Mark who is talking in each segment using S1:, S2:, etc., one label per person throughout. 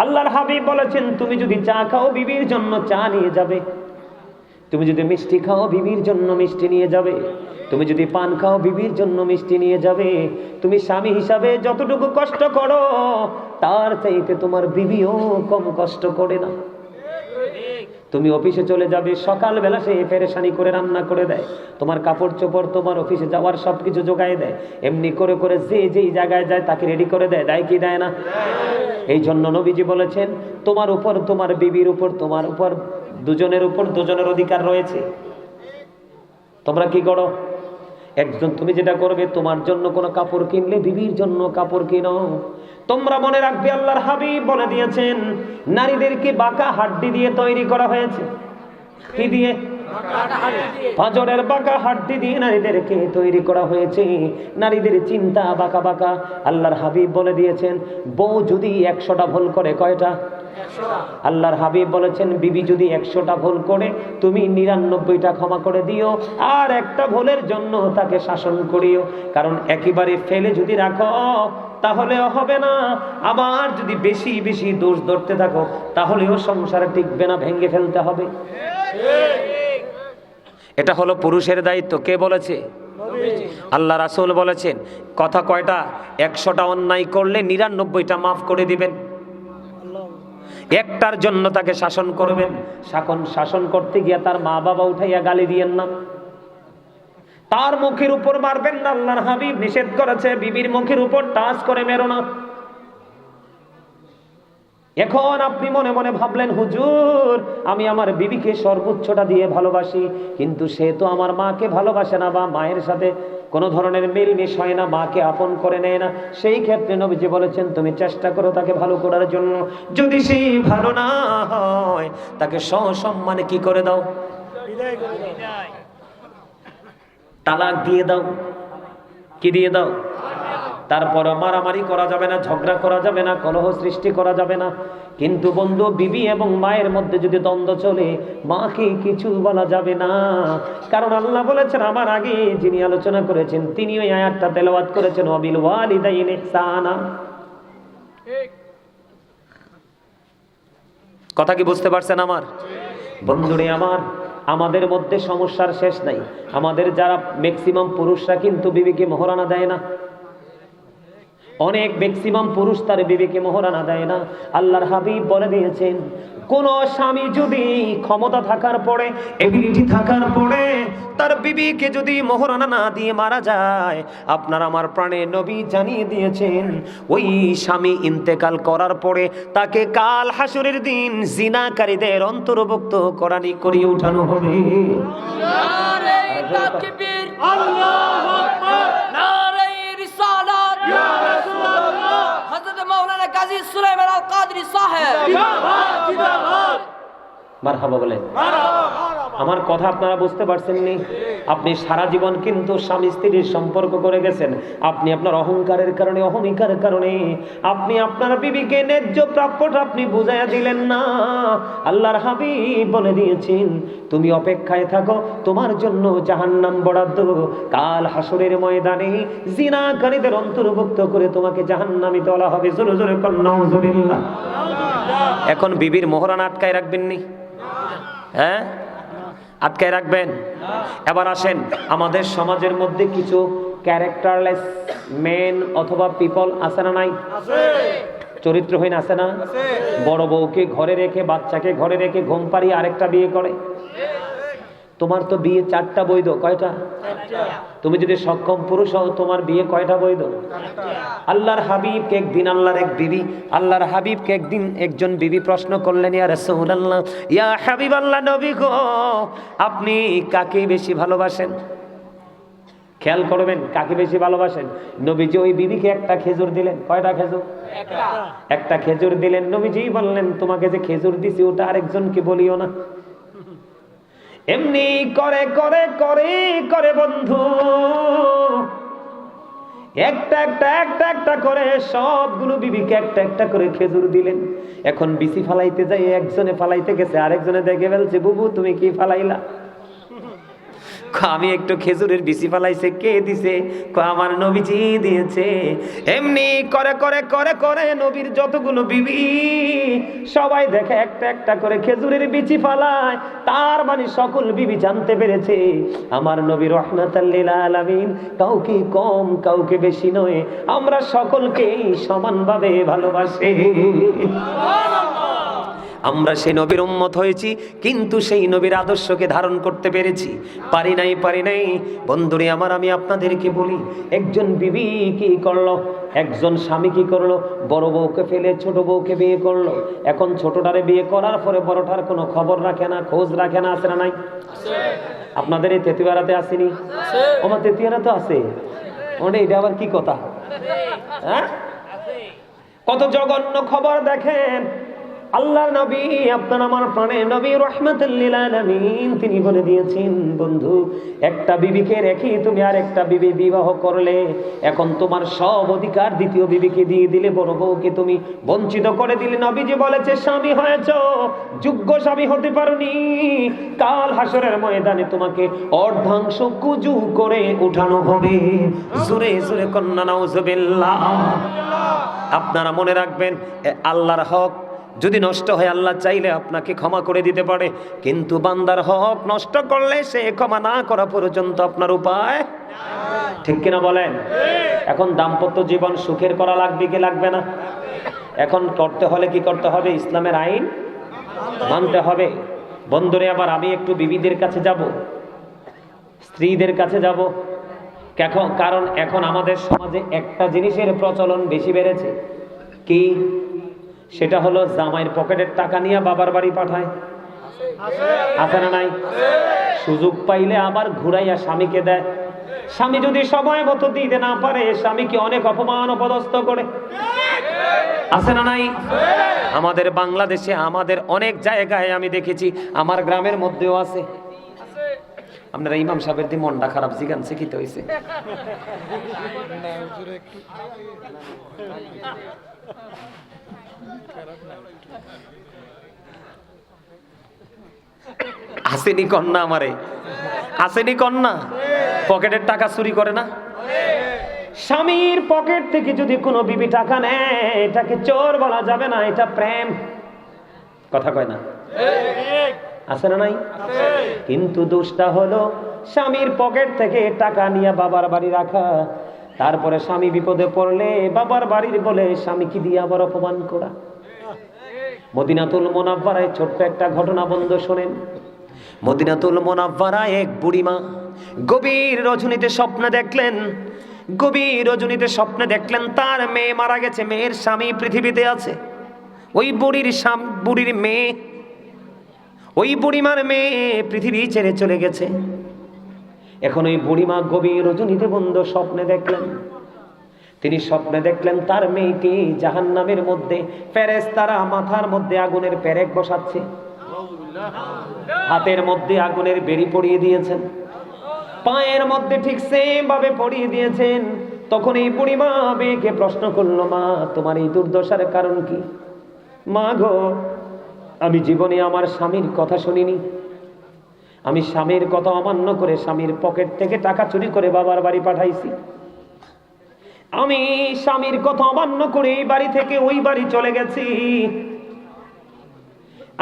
S1: আল্লাহর হাবিব বলেছেন, তুমি যদি চা খাও, বিবির জন্য চা নিয়ে যাবে। তুমি যদি মিষ্টি খাও, বিবির জন্য মিষ্টি নিয়ে যাবে। তুমি যদি পান খাও, বিবির জন্য মিষ্টি নিয়ে যাবে। তুমি স্বামী হিসাবে যতটুকু কষ্ট করো, তার চাইতে তোমার বিবিও কম কষ্ট করে না। তুমি অফিসে চলে যাবে, সকালবেলা সে পেরেশানি করে রান্না করে দেয়। তোমার কাপড় চোপড় তোমার অফিসে যাওয়ার সব কিছু জোগায় দেয়। এমনি করে করে যে যেই জায়গায় যায় তাকে রেডি করে দেয় দেয় কি দেয় না? এই জন্য নবীজি বলেছেন, তোমার উপর, তোমার বিবির উপর, তোমার উপর, দুজনের উপর দুজনের অধিকার রয়েছে। তোমরা কি করো? একজন তুমি যেটা করবে, তোমার জন্য কোনো কাপড় কিনলে, বিবির জন্য কাপড় কিনো। তোমরা মনে রাখবে আল্লাহর হাবিব বলে দিয়েছেন, নারীদেরকে বাঁকা হাড্ডি দিয়ে তৈরি করা হয়েছে। কি দিয়ে? পাঁজরের বাঁকা হাড্ডি দিয়ে নারীদেরকে তৈরি করা হয়েছে। নারীদের চিন্তা বাঁকা বাঁকা, আল্লাহর হাবিব বলে দিয়েছেন, বউ যদি একশোটা ভুল করে, কয়টা? আল্লাহর হাবিব বলেছেন, বিবি যদি একশোটা ভুল করে, তুমি নিরানব্বইটা ক্ষমা করে দিও, আর একটা ভুলের জন্য তাকে শাসন করিও। কারণ একেবারে ফেলে যদি রাখো তাহলেও হবে না। আবার যদি বেশি বেশি দোষ ধরতে থাকো, তাহলেও সংসারে টিকবে না, ভেঙে ফেলতে হবে। এটা হলো পুরুষের দায়িত্ব। কে বলেছে? আল্লাহ রাসূল বলেছেন, কথা কয়টা? একশোটা অন্যায় করলে নিরানব্বইটা মাফ করে দিবেন। একটার জন্য তাকে শাসন করবেন। শাসন শাসন করতে গিয়ে তার মা বাবা উঠাইয়া গালি দিয়েন না। তার মুখের উপর মারবেন না, আল্লাহর হাবিব নিষেধ করেছে, বিবির মুখের উপর টাচ করে মেরো না। এখন আপনি মনে মনে ভাবলেন, হুজুর, আমি আমার বিবিকে সর্বোচ্চটা দিয়ে ভালোবাসি, কিন্তু সে তো আমার মাকে ভালোবাসে না বা মায়ের সাথে কোনো ধরনের মিলমিশ হয় না, মাকে আপন করে নেয় না। সেই ক্ষেত্রে নবীজি বলেছেন, তুমি চেষ্টা করো তাকে ভালো করার জন্য। যদি সে ভালো না হয়, তাকে সসম্মানে কি করে দাও? তালাক দিয়ে দাও। কি দিয়ে দাও? তারপর মারামারি করা যাবে না, ঝগড়া করা যাবে না, কলহ সৃষ্টি করা যাবে না। কিন্তু বন্ধু, বিবি এবং মায়ের মধ্যে যদি দ্বন্দ্ব চলে, মাকে কিছু বলা যাবে না। কারণ আল্লাহ বলেছেন, আমার আগে যিনি আলোচনা করেছেন, তিনি ওই আয়াতটা তেলাওয়াত করেছেন অবিল ওয়ালিদাইন ইহসানা। কথা কি বুঝতে পারছেন আমার? বন্ধুরে আমার আমাদের মধ্যে সমস্যার শেষ নাই। আমাদের যারা ম্যাক্সিমাম পুরুষরা কিন্তু বিবিকে মহরানা দেয় না। অনেক ম্যাক্সিমাম পুরুষ তার বিবেকে মহারানা দেয় না। আল্লাহর হাবিব বলে দিয়েছেন, কোন স্বামী যদি ক্ষমতা থাকার পরে এবিলিটি থাকার পরে তার বিবিকে যদি মোহরানা না দিয়ে মারা যায়, আপনার আমার প্রাণে নবী জানিয়ে দিয়েছেন, ওই স্বামী ইন্তেকাল করার পরে তাকে কাল হাসুরের দিন জিনাকারীদের অন্তর্ভুক্ত করানি করিয়ে উঠানো হবে।
S2: আল্লাহু
S1: মারহাবা বলে। আমার কথা আপনারা বুঝতে পারছেন নি আপনি সারা জীবন কিন্তু স্বামী স্ত্রীর সম্পর্ক করে গেছেন। আপনি আপনার অহংকারের কারণে, অহমিকার কারণে। আপনি আপনার বিবিকে ন্যায্য প্রাপ্যটা আপনি বুঝাইয়া দিলেন না। আল্লাহর হাবিব বলে দিয়েছেন, তুমি অপেক্ষায় থাকো, তোমার জন্য জাহান্নাম বরাদ্দ। কাল হাসরের ময়দানে জিনাকারীদের অন্তর্ভুক্ত করে তোমাকে জাহান্নামে তোলা হবে। জোরে জোরে কন্যা এখন বিবির মোহরান আটকায় রাখবেন নি হ্যাঁ? আটকায় রাখবেন? এবার আসেন আমাদের সমাজের মধ্যে কিছু ক্যারেক্টারলেস মেন অথবা পিপল আছে না নাই? চরিত্রহীন আছে না? বড় বউকে ঘরে রেখে বাচ্চাকে ঘরে রেখে ঘুম পাড়িয়ে আরেকটা বিয়ে করে? তোমার তো বিয়ে চারটা বৈধ কয়টা? তুমি যদি সক্ষম পুরুষ হও তোমার বিয়ে কয়টা বৈধ? আল্লাহর হাবিবকে একদিন আল্লাহর এক বিবি আল্লাহর হাবিবকে একদিন একজন বিবি প্রশ্ন করলেন ইয়া রাসূলুল্লাহ ইয়া হাবিব আল্লাহ নবী গো আপনি কাকে বেশি ভালোবাসেন? খেয়াল করবেন কাকে বেশি ভালোবাসেন? নবীজি ওই বিবিকে একটা খেজুর দিলেন কয়টা খেজুর? একটা খেজুর দিলেন নবীজি বললেন তোমাকে যে খেজুর দিছি ওটা আরেকজনকে বলিও না। এমনি করে করে করে করে বন্ধু। একটা একটা একটা একটা করে সবগুলো বিবিকে একটা একটা করে খেজুর দিলেন। এখন বিসি ফালাইতে যাই, একজনে ফালাইতে গেছে, আরেকজনে দেখে ফেলছে, বুবু, তুমি কি ফালাইলা? আমি একটু খেজুরের বিচি ফালাইছে, কে দিছে? আমার নবীজি দিয়েছে। এমনি করে করে করে করে নবীর যতগুলো বিবি, সবাই দেখে একটা একটা করে খেজুরের বিচি ফালায়। তার মানে সকল বিবি জানতে পেরেছে, আমার নবী রহমাতাল্লিল আলামিন কাউকে কম, কাউকে বেশি নয়। আমরা সকলকেই সমানভাবে ভালোবাসি। আমরা সেই নবীর উম্মত হয়েছি, কিন্তু সেই নবীর আদর্শকে ধারণ করতে পেরেছি। পারি নাই পারি নাই। বন্ধুরে আমার, আমি আপনাদেরকে বলি, একজন বিবি কি করল? একজন স্বামী কি করল? বড় বউকে ফেলে ছোট বউকে বিয়ে করল। এখন ছোটটারে বিয়ে করার পরে বড়টার কোনো খবর রাখে না, খোঁজ রাখে না আছে না নাই? আপনাদের এই তেতুয়ারাতে আসেনি? আমার তেতুয়ারা তো আছে। ওটা এটা আবার কি কথা? হ্যাঁ? কত জঘন্য খবর দেখেন। আল্লাহর নবী, আপনার আমার প্রাণে নবী রহমতুল্লিল তিনি বলে দিয়েছেন, বন্ধু, একটা বিবিকে রেখে তুমি আর একটা বিবি বিবাহ করলে, এখন তোমার সব অধিকার দ্বিতীয় বিবিকে দিয়ে দিলে, বড় বউকে তুমি বঞ্চিত করে দিলে। নবীজি বলেছে, স্বামী হয়েছ, যোগ্য স্বামী হতে পারোনি। কাল হাসরের ময়দানে তোমাকে অর্ধাংশ কুজু করে উঠানো হবে। জোরে জোরে কন্যা, নাউজুবিল্লাহ। আপনারা মনে রাখবেন আল্লাহর হক যদি নষ্ট হয় আল্লাহ চাইলে আপনাকে ক্ষমা করে দিতে পারে। কিন্তু বান্দার হক নষ্ট করলে সে ক্ষমা না করা পর্যন্ত আপনার উপায় ঠিক কিনা বলেন? এখন দাম্পত্য জীবন সুখের করা লাগবে কি লাগবে না? এখন করতে হলে কি করতে হবে? ইসলামের আইন মানতে হবে। বন্ধুরে আবার আমি একটু বিবিদের কাছে যাব। স্ত্রীদের কাছে যাব। কারণ এখন আমাদের সমাজে একটা জিনিসের প্রচলন বেশি বেড়েছে। কি? সেটা হলো জামাইয়ের পকেটের টাকা নিয়ে বাবার বাড়ি পাঠায়। আছে না নাই? সুযোগ পাইলে আবার ঘুরাইয়া স্বামীকে দেয়। স্বামী যদি সময় মতো দিতে না পারে, স্বামীকে অনেক অপমান অপদস্থ করে। আছে না নাই? আমাদের বাংলাদেশে আমাদের অনেক জায়গায় আমি দেখেছি, আমার গ্রামের মধ্যেও আছে। আপনারা ইমাম সাহেবের দিয়ে মনটা খারাপ, জিগান শিখিতে হয়েছে আসেনি কন্যা আমারে। আসেনি কন্যা, পকেটের টাকা চুরি করে না? স্বামীর পকেট থেকে যদি কোনো বিবি টাকা নেয়, এটাকে চোর বলা যাবে না, এটা প্রেম। কথা কয় না? আছে না নাই? কিন্তু দোষটা হলো, স্বামীর পকেট থেকে টাকা নিয়ে বাবার বাড়ি রাখা। তারপরে স্বামী বিপদে পড়লে বাবার বাড়ির বলে, স্বামীকে দিয়ে আবার অপমান করা। মদিনাতুল মোনাব্বারায় ছোট্ট একটা ঘটনা বন্ধ শোনেন। মদিনাতুল মোনাব্বারায় এক বুড়িমা গভীর রজনীতে স্বপ্ন দেখলেন। গভীর রজনীতে স্বপ্নে দেখলেন, তার মেয়ে মারা গেছে, মেয়ের স্বামী পৃথিবীতে আছে। ওই বুড়ির বুড়ির মেয়ে, ওই বুড়িমার মেয়ে পৃথিবী ছেড়ে চলে গেছে। এখন ওই বুড়িমা গভীর রজনীতে বন্ধ স্বপ্নে দেখলেন। তিনি স্বপ্নে দেখলেন তার মেয়েকে জাহান নামের মধ্যে প্যারেস তারা মাথার মধ্যে আগুনের প্যারেক বসাচ্ছে। হাতের মধ্যে আগুনের বেরি পড়িয়ে দিয়েছেন। পায়ের মধ্যে ঠিক সেম ভাবে পড়িয়ে দিয়েছেন। তখন এই বুড়িমা মেয়েকে প্রশ্ন করল, মা, তোমার এই দুর্দশার কারণ কি? মা গো, আমি জীবনে আমার স্বামীর কথা শুনিনি। আমি স্বামীর কথা অমান্য করে স্বামীর পকেট থেকে টাকা চুরি করে বাবার বাড়ি পাঠাইছি। আমি স্বামীর কথা অমান্য করে এই বাড়ি থেকে ওই বাড়ি চলে গেছি।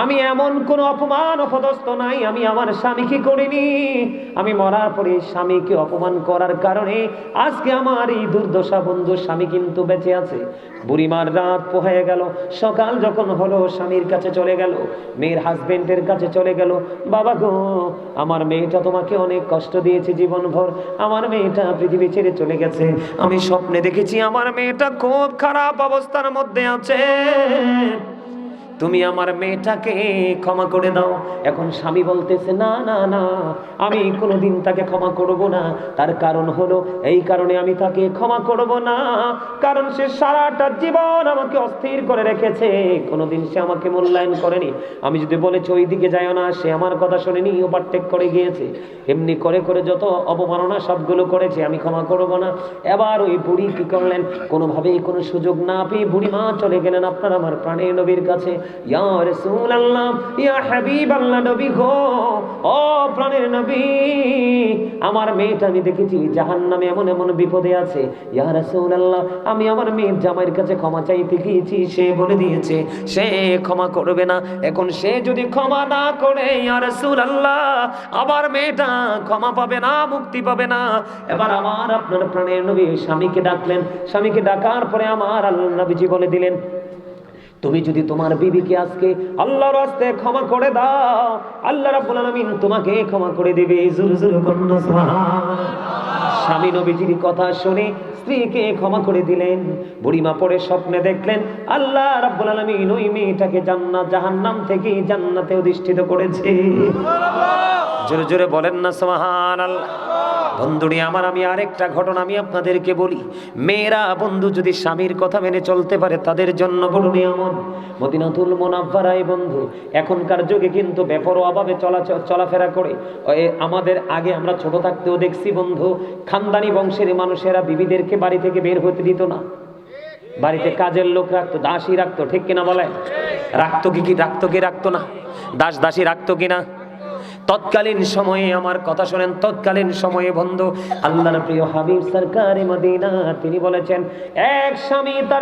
S1: আমি এমন কোন অপমান অপদস্থ নাই, আমি আমার স্বামীকে করিনি। আমি মরার পরে স্বামীকে অপমান করার কারণে আজকে আমার এই দুর্দশা বন্ধু স্বামী কিন্তু বেঁচে আছে। বুড়িমার রাত পোহায় গেল, সকাল যখন হলো, স্বামীর কাছে চলে গেল, মেয়ের হাজবেন্ডের কাছে চলে গেল, বাবা গো, আমার মেয়েটা তোমাকে অনেক কষ্ট দিয়েছে জীবনভর, আমার মেয়েটা পৃথিবী ছেড়ে চলে গেছে। আমি স্বপ্নে দেখেছি আমার মেয়েটা খুব খারাপ অবস্থার মধ্যে আছে। তুমি আমার মেয়েটাকে ক্ষমা করে দাও। এখন স্বামী বলতেছে, না না না, আমি কোনোদিন তাকে ক্ষমা করব না। তার কারণ হলো, এই কারণে আমি তাকে ক্ষমা করব না। কারণ সে সারাটা জীবন আমাকে অস্থির করে রেখেছে। কোনোদিন সে আমাকে মূল্যায়ন করেনি। আমি যদি বলেছি ওই দিকে যায় না, সে আমার কথা শোনেনি, ওভারটেক করে গিয়েছে। এমনি করে করে যত অবমাননা সবগুলো করেছে, আমি ক্ষমা করব না। এবার ওই বুড়ি কি করলেন? কোনোভাবেই কোনো সুযোগ না পেয়ে বুড়ি মা চলে গেলেন আপনার আমার প্রাণের নবীর কাছে। সে ক্ষমা করবে না। এখন সে যদি ক্ষমা না করে, ইয়া আমার মেয়েটা ক্ষমা পাবে না, মুক্তি পাবে না। এবার আমার আপনার প্রাণের নবী স্বামীকে ডাকলেন। স্বামীকে ডাকার পরে আমার আল্লাহ বলে দিলেন তুমি যদি তোমার বিবিকে আজকে আল্লাহর রাস্তে ক্ষমা করে দাও আল্লাহ রাব্বুল আলামিন তোমাকে ক্ষমা করে দিবে। জোর জোর কন্যা স্বামী নবীজির কথা শুনে স্ত্রীকে ক্ষমা করে দিলেন। বুড়িমা পরে স্বপ্নে দেখলেন আল্লাহ রাব্বুল আলামিন ওই মেয়েটাকে জান্নাত জাহান্নাম থেকে জান্নাতে অধিষ্ঠিত করেছে। জোরে জোরে বলেন না সুবহানাল্লাহ। বন্ধুরি আমার, আমি আরেকটা ঘটনা আমি আপনাদেরকে বলি। মেয়েরা, বন্ধু যদি স্বামীর কথা মেনে চলতে পারে, তাদের জন্য বড় নিয়ামত। মদিনাতুল মোনাব্বারাই বন্ধু, এখনকার যুগে কিন্তু বেপরোয়াভাবে চলা চলাফেরা করে। আমাদের আগে আমরা ছোট থাকতেও দেখছি বন্ধু, খানদানি বংশের মানুষেরা বিবিদেরকে বাড়ি থেকে বের হতে দিত না। বাড়িতে কাজের লোক রাখতো, দাসী রাখতো, ঠিক কিনা বলে রাখতো কি কি? রাখতো কি রাখতো না? দাস দাসী রাখতো কিনা? তৎকালীন সময়ে আমার কথা শোনেন, তৎকালীন সময়ে বন্ধু, আল্লাহর প্রিয় হাবিব সরকারি মদিনা, তিনি বলেছেন, এক স্বামী তার